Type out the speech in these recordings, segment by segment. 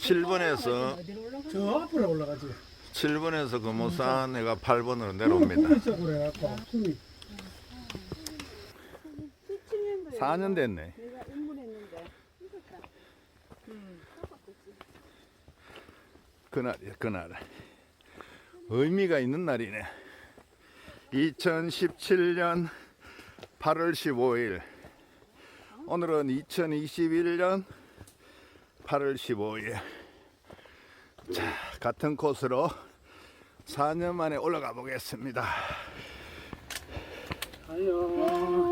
7번에서 저 앞으로 올라가지. 7번에서 금호산 내가 8번으로 구미 내려옵니다. 쪽으로 해갖고 구미. 17년도에 4년 됐네. 내가 입문했는데 힘들다. 그날이야, 그날. 의미가 있는 날이네. 2017년 8월 15일. 오늘은 2021년 8월 15일. 자, 같은 코스로 4년 만에 올라가 보겠습니다. 아유.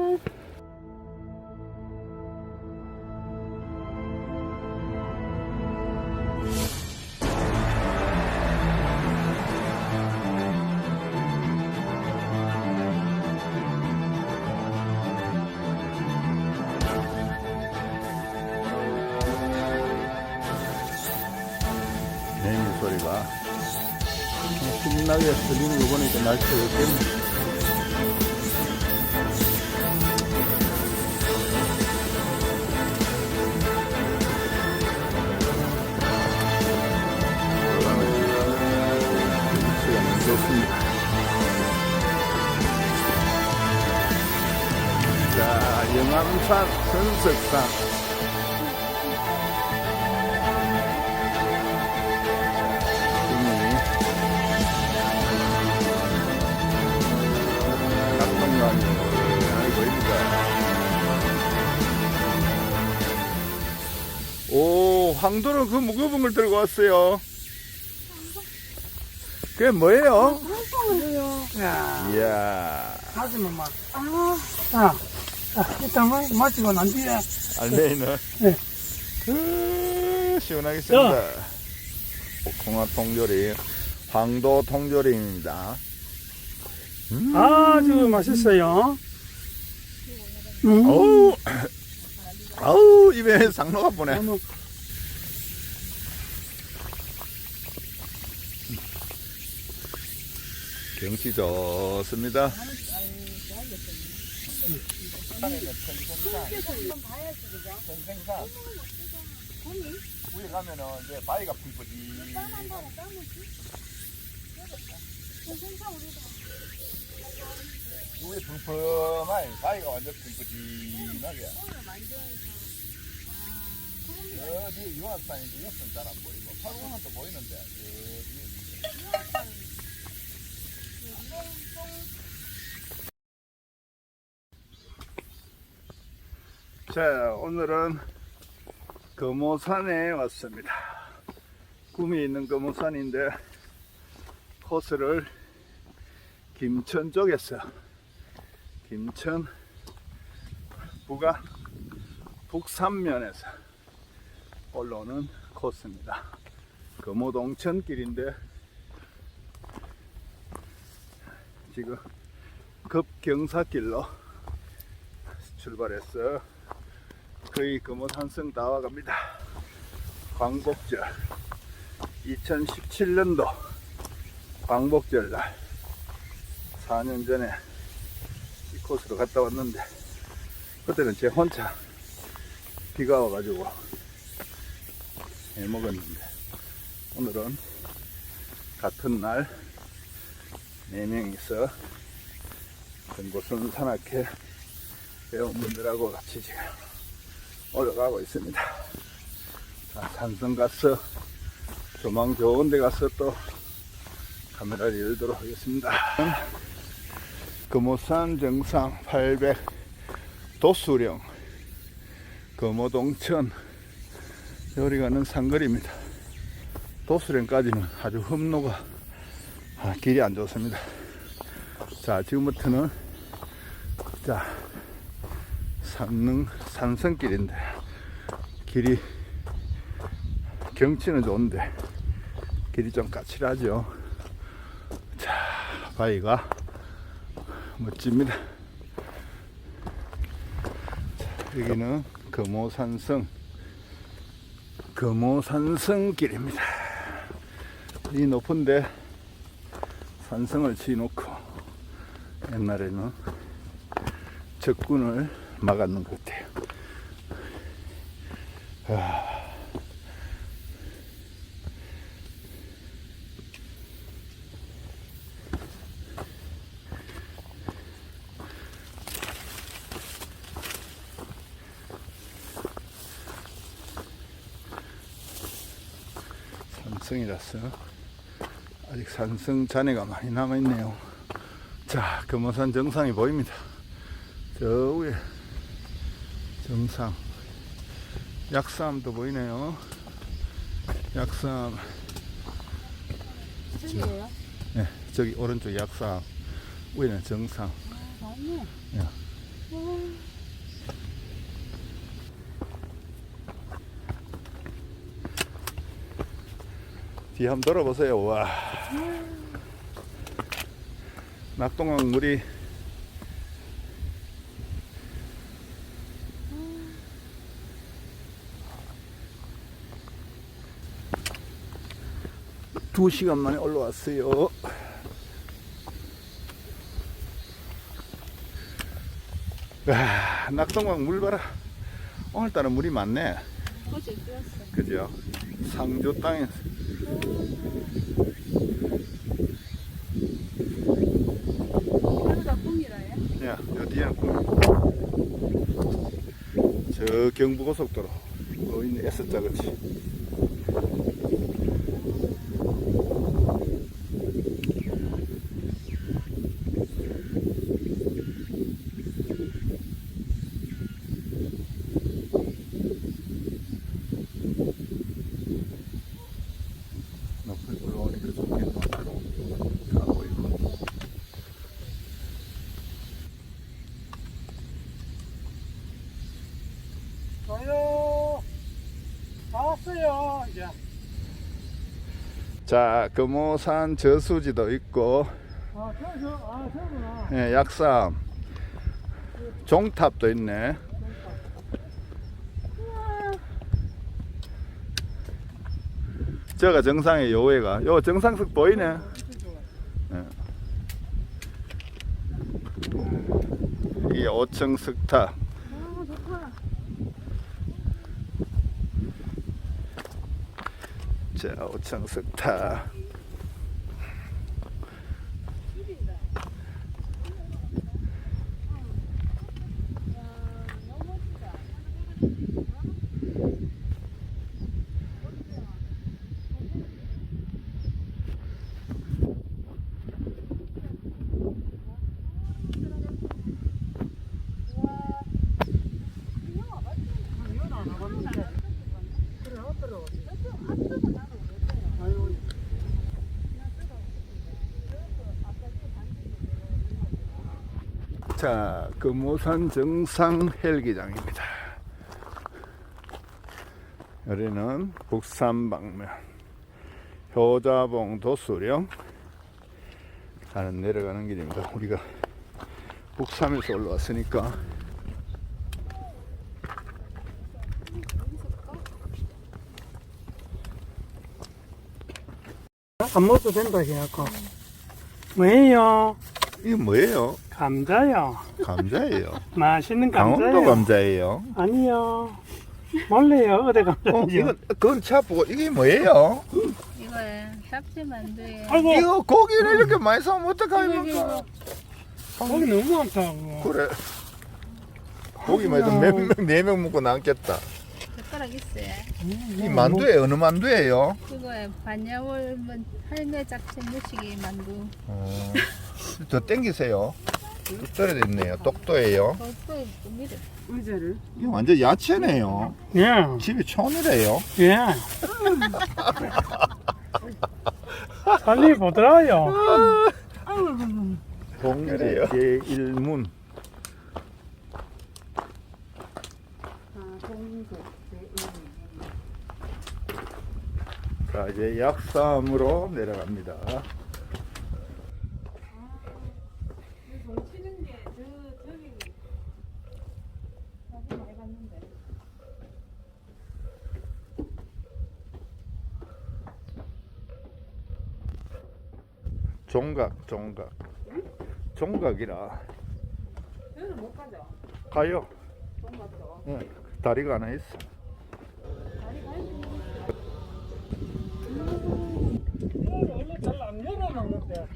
신나게 들리는 거 보니까 날씨가 좋겠네. 자, 영암산 선석산. 많이 보입니다. 오, 황도는 그 무거운 걸 들고 왔어요. 그게 뭐예요? 야, 이야, 가슴은 막. 아, 자, 자, 일단 마- 마시고 난 뒤에 알레이는 네. 그 시원하겠습니다. 홍화 통조림, 황도 통조림입니다. 음. 아주 맛있어요. 음. 어우, 아우, 입에 상로가 보네. 경치 좋습니다. 위에 가면은 이제 바위가 풍부지. 위에 풍풍하니 바위가 완전 풍부지하게. 저 뒤에 유황산인데 유황산 잘안 보이고 파루산도 보이는데 저 뒤에 자, 오늘은 금오산에 왔습니다. 꿈이 있는 금오산인데 코스를 김천 쪽에서 김천 부가 북산면에서 올라오는 코스입니다. 금오동천 길인데 지금 급경사길로 출발했어. 거의 금호산성 다 와갑니다. 광복절 2017년도 광복절 날 4년 전에 이 코스로 갔다 왔는데 그때는 제 혼자 비가 와가지고 해먹었는데 오늘은 같은 날 4명이서 전고선 산악회 배우분들하고 같이 지금 올라가고 있습니다. 자, 산성 가서 조망 좋은 데 가서 또 카메라를 열도록 하겠습니다. 금오산 정상 800 도수령 금오동천 요리 가는 산거리입니다. 도수령까지는 아주 험로가 아, 길이 안 좋습니다. 자, 지금부터는 자, 산능 산성길인데 길이 경치는 좋은데 길이 좀 까칠하죠. 자, 바위가 멋집니다. 자, 여기는 금오산성 금오산성길입니다. 이 높은데 산성을 치놓고 옛날에는 적군을 막았는 것 같아요. 아, 산성이라서 아직 산성 잔해가 많이 남아있네요. 자, 금호산 정상이 보입니다. 저 위에 정상. 약삼도 보이네요. 약삼. 저기예요? 네, 저기 오른쪽 약삼. 위에는 정상. 맞네. 야. 뒤 한번 돌아보세요. 와. 낙동강 물이 두 시간 만에 올라왔어요. 와, 낙동강 물 봐라. 오늘따라 물이 많네. 그죠? 상조 땅에? 야, 어디야? 저 경부고속도로 보이는 S자 그치? 높이 올라오니까 좋게 높이로 가 보이고 저요. 다 왔어요, 이제. 자, 금오산 저수지도 있고, 아, 저, 저, 아, 저구나. 예, 약삼, 종탑도 있네. 저가 정상의 요회가, 요 정상석 보이네. 예. 이게 5층 석탑. 아, 좋다. 자, 5층 석탑. 너무 멋지다. 이건 안 와봤는데. 그래, 어떠러 아유, 자, 금오산 정상 헬기장입니다. 여기는 북산방면, 효자봉 도수령 가는 내려가는 길입니다. 우리가 북삼에서 올라왔으니까 안 먹어도 된다, 해갖고. 뭐예요? 이게 뭐예요? 감자요. 감자예요. 맛있는 강원도 감자요. 감자예요. 아니요. 몰래요, 어디 어, 감자인지. 이건 그건 차 보고 이게 뭐예요? 이거에 샵지 만두에 아이고, 이거 고기를 이렇게 많이 사면 어떡합니까? 고기 너무 많다고. 그래. 고기만 해도 몇 명, 네명 먹고 남겠다. 젓가락 있어요. 이 만두에 어느 만두예요? 그거에 반야월 뭐 할매 잡채 무시기 만두. 어, 더 땡기세요. 똑돌에 있네요. 똑도예요. 그것도 미래. 의자를? 이게 완전 야채네요. 예, 집이 촌이래요. 예. 빨리 보더라요. 동일이에요. 제1문. 자, 이제 약삼으로 내려갑니다. 종각, 종각. 종각이라. 저는 못 가죠. 가요. 응, 다리가 하나 있어. 원래 잘 안 열어 먹는데.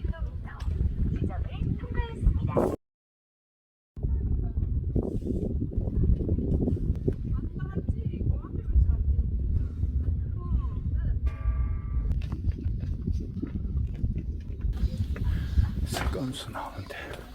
깜수 나오는데.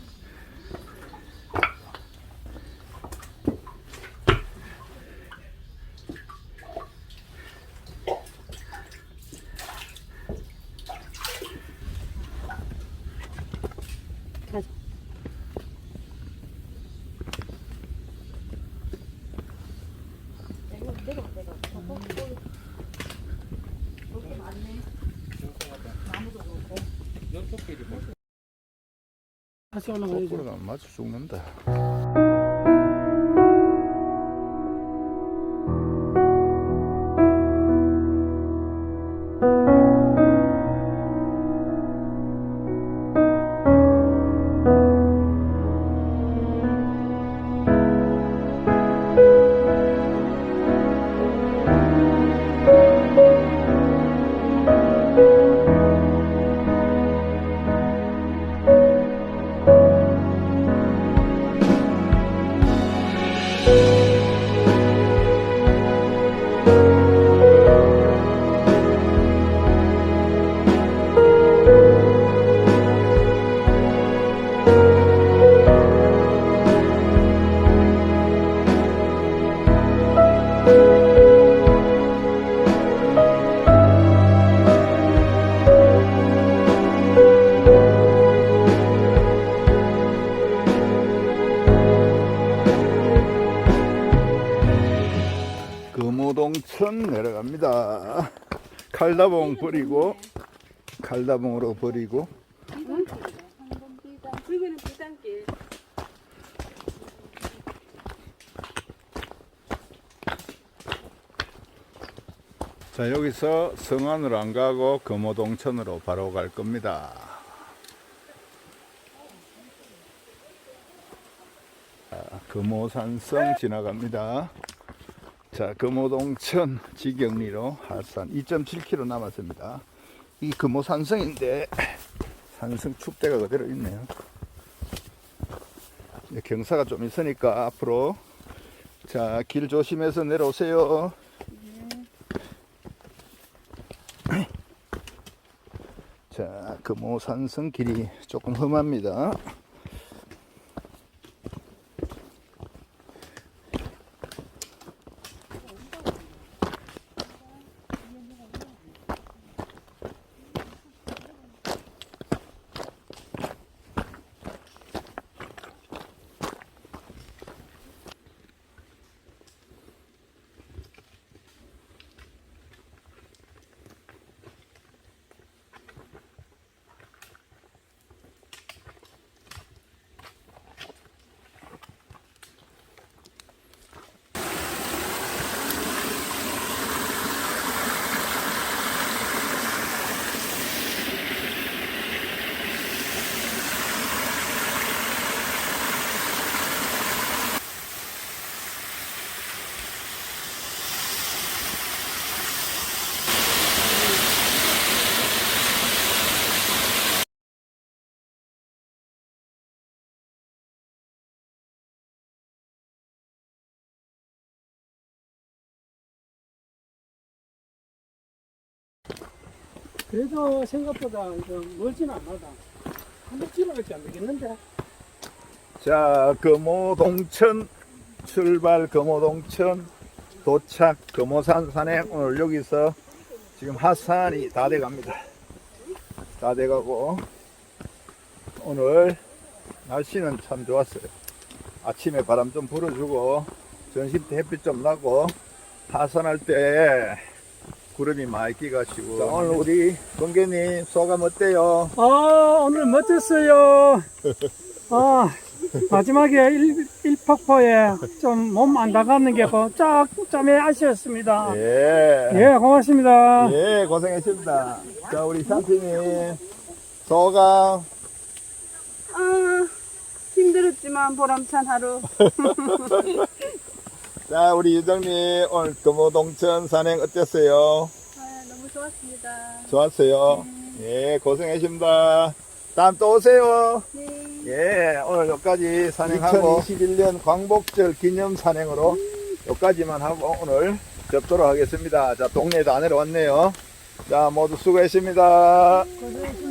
다시 올라가야죠. 거꾸로 가면 맞아 죽는다. 금호동천 내려갑니다. 칼다봉 버리고 칼다봉으로 버리고. 자 여기서 성안으로 안 가고 금호동천으로 바로 갈 겁니다. 자, 금호산성 지나갑니다. 자 금호동천 지경리로 하산 2.7km 남았습니다. 이 금호산성인데 산성 축대가 그대로 있네요. 경사가 좀 있으니까 앞으로 자 길 조심해서 내려오세요. 자, 금호산성 길이 조금 험합니다. 그래도 생각보다 이거 멀지는 않아다. 한번 찍어갈지 안 되겠는데? 자, 금호동천 출발 금호동천 도착 금호산 산행 오늘 여기서 지금 하산이 다 돼갑니다. 다 돼가고 오늘 날씨는 참 좋았어요. 아침에 바람 좀 불어주고 점심 때 햇빛 좀 나고 하산할 때 구름이 많이 끼가지고 자, 오늘 우리 번개님 소감 어때요? 아, 오늘 멋졌어요. 아, 마지막에 일, 일폭포에 좀 몸 안 나가는 게 조금의 아쉬웠습니다. 예. 예, 고맙습니다. 예, 고생했습니다. 자, 우리 샴피님, 소감. 아, 힘들었지만 보람찬 하루. 자, 우리 유정님, 오늘 금호동천 산행 어땠어요? 아, 너무 좋았습니다. 좋았어요? 예, 고생하십니다. 다음 또 오세요. 네. 예, 오늘 여기까지 산행하고 2021년 광복절 기념 산행으로 여기까지만 하고 오늘 접도록 하겠습니다. 자, 동네 다 내려왔네요. 자, 모두 수고했습니다. 고생했습니다.